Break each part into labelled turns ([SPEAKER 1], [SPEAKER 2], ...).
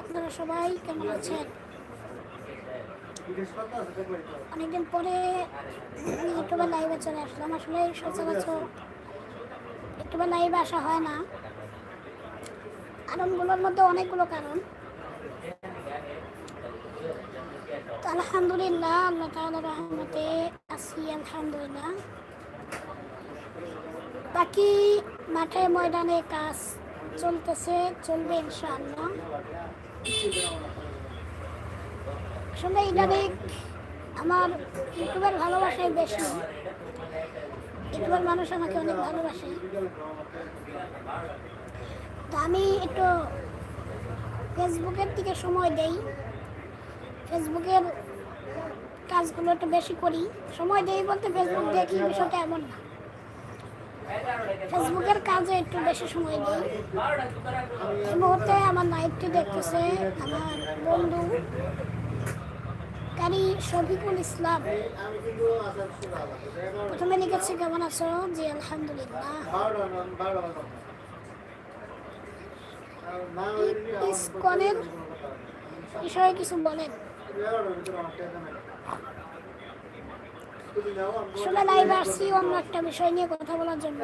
[SPEAKER 1] আপনারা সবাই কেমন আছেন? অনেকদিন পরে ইউটিউবে লাইভে চলে আসলাম। আসলে সচরাচর ইউটিউবে লাইভে আসা হয় না। কারণগুলোর মধ্যে অনেকগুলো কারণ। আলহামদুলিল্লাহ, আল্লাহ তাআলার রহমতে আছি, আলহামদুলিল্লাহ। বাকি মাঠে ময়দানে কাজ চলতেছে, চলবে ইনশাআল্লাহ। আসলে ইদানিং আমার ইউটিউবের ভালোবাসাই বেশি। ইউটিউবের মানুষ আমাকে অনেক ভালোবাসে। তো আমি একটু ফেসবুকের দিকে সময় দেই। ফেসবুকের কাজগুলো একটু বেশি করি। সময় দেই বলতে ফেসবুক দেখি বিষয়টা এমন না। ফেসবুকের কাজে একটু বেশি সময় দিই। এই মুহূর্তে আমার নাইটটি দেখতেছে আমার বন্ধু কারি শফিকুল ইসলাম। প্রথমে লিখেছে, কেমন আছো? জি, আলহামদুলিল্লাহ। ইসকনের বিষয়ে কিছু বলেন। আসলে লাইভে আসছি অন্য একটা বিষয় নিয়ে কথা বলার জন্য।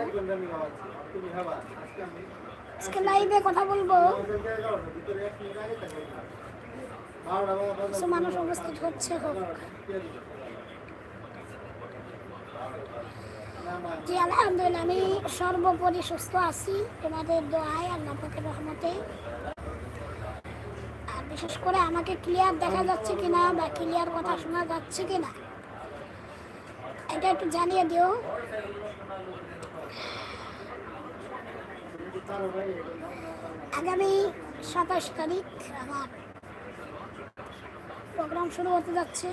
[SPEAKER 1] আজকে লাইভে কথা বলব। কিছু মানুষ উপস্থিত হচ্ছে, হোক। জি, আলহামদুলিল্লাহ, আমি সর্বোপরি সুস্থ আছি। তোমাদের দোয়ায়, আল্লাহ পাকের রহমতে। আর বিশেষ করে আমাকে ক্লিয়ার দেখা যাচ্ছে কিনা বা ক্লিয়ার কথা শোনা যাচ্ছে কিনা এটা একটু জানিয়ে দিও। আগামী সাতাশ তারিখ আমার প্রোগ্রাম শুরু হতে যাচ্ছে।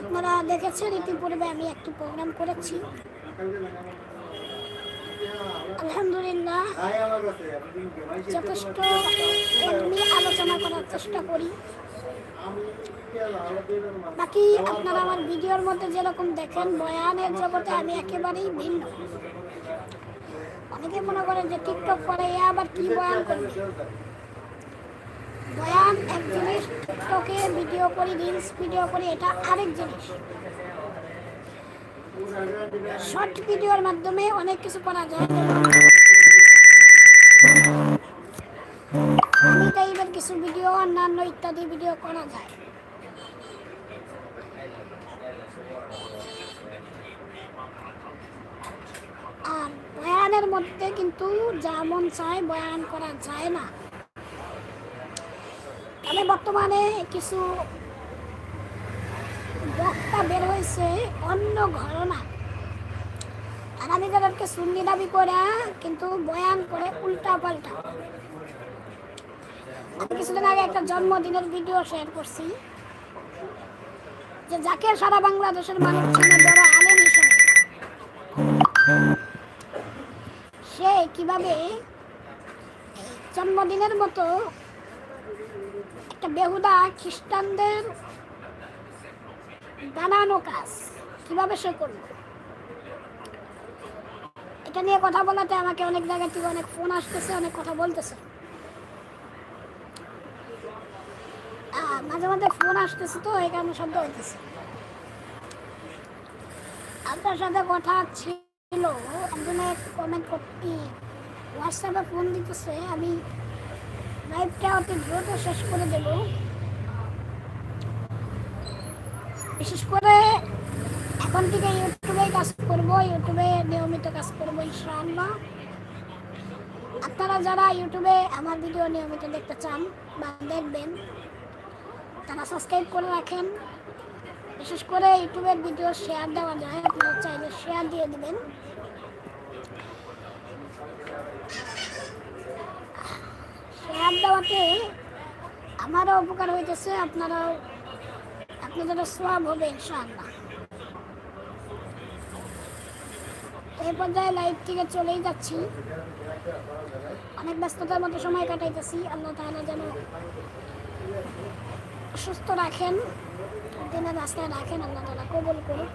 [SPEAKER 1] আপনারা দেখেছেন, ইতিপূর্বে আমি একটি প্রোগ্রাম করেছি। আলহামদুলিল্লাহ, যথেষ্ট আলোচনা করার চেষ্টা করি। বাকি আপনারা আমার ভিডিওর মধ্যে যেরকম দেখেন, বয়ানের জগতে আমি একেবারেই ভিন্ন। অনেকে মনে করেন যে টিকটক করে, এ আবার কি বয়ান করবে? বয়ান এক জিনিস, টিকটকে ভিডিও করি রিলস ভিডিও করি, এটা আরেক জিনিস। শর্ট ভিডিওর মাধ্যমে অনেক কিছু করা যায়। আমি টাইপের কিছু ভিডিও অন্যান্য ইত্যাদি ভিডিও করা যায়। আর বয়ানের মধ্যে কিন্তু যা মন চায় বয়ান করা যায় না। তবে বর্তমানে কিছু বক্তা বের হয়েছে অন্য ঘটনা আর আমি তাদেরকে সুন্নি দাবি করে, কিন্তু বয়ান করে উল্টা পাল্টা আমি কিছুদিন আগে একটা জন্মদিনের ভিডিও শেয়ার করছি, যে যাকে সারা বাংলাদেশের মানুষ বড় আলেম হিসেবে, সে কীভাবে জন্মদিনের মতো একটা বেহুদা খ্রিস্টানদের বানানো কাজ কীভাবে সে করল? এটা নিয়ে কথা বলাতে আমাকে অনেক জায়গা থেকে অনেক ফোন আসতেছে, অনেক কথা বলতেছে। মাঝে মাঝে ফোন আসতেছে তো, এই কারণে শব্দ হইতেছে। আপনার সাথে কথা ছিল একজনে কমেন্ট করতে হোয়াটসঅ্যাপে ফোন দিতেছে, আমি লাইভটা অতি দ্রুত শেষ করে দেব বিশেষ করে এখন থেকে ইউটিউবে কাজ করব, ইউটিউবে নিয়মিত কাজ করব, ইনশাআল্লাহ। আপনারা যারা ইউটিউবে আমার ভিডিও নিয়মিত দেখতে চান বা দেখবেন তারা সাবস্ক্রাইব করে রাখেন। বিশেষ করে ইউটিউবের ভিডিও শেয়ার দেওয়া যায়, আপনারা চাইলে শেয়ার দিয়ে দেবেন। শেয়ার দেওয়াতে আমারও উপকার হইতেছে, আপনারাও আপনাদেরও সব হবে, ইনশাআল্লাহ। এই পর্যায়ে লাইভ থেকে চলেই যাচ্ছি। অনেক ব্যস্ততার মতো সময় কাটাইতেছি, আল্লাহ তাহলে যেন সুস্থ রাখেন তেনার রাস্তায় রাখেন, আল্লাহ তালা কবল করুক।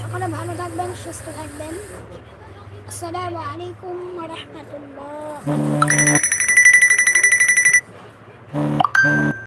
[SPEAKER 1] সকলে ভালো থাকবেন, সুস্থ থাকবেন। আসসালামু আলাইকুম রহমতুল্লাহ।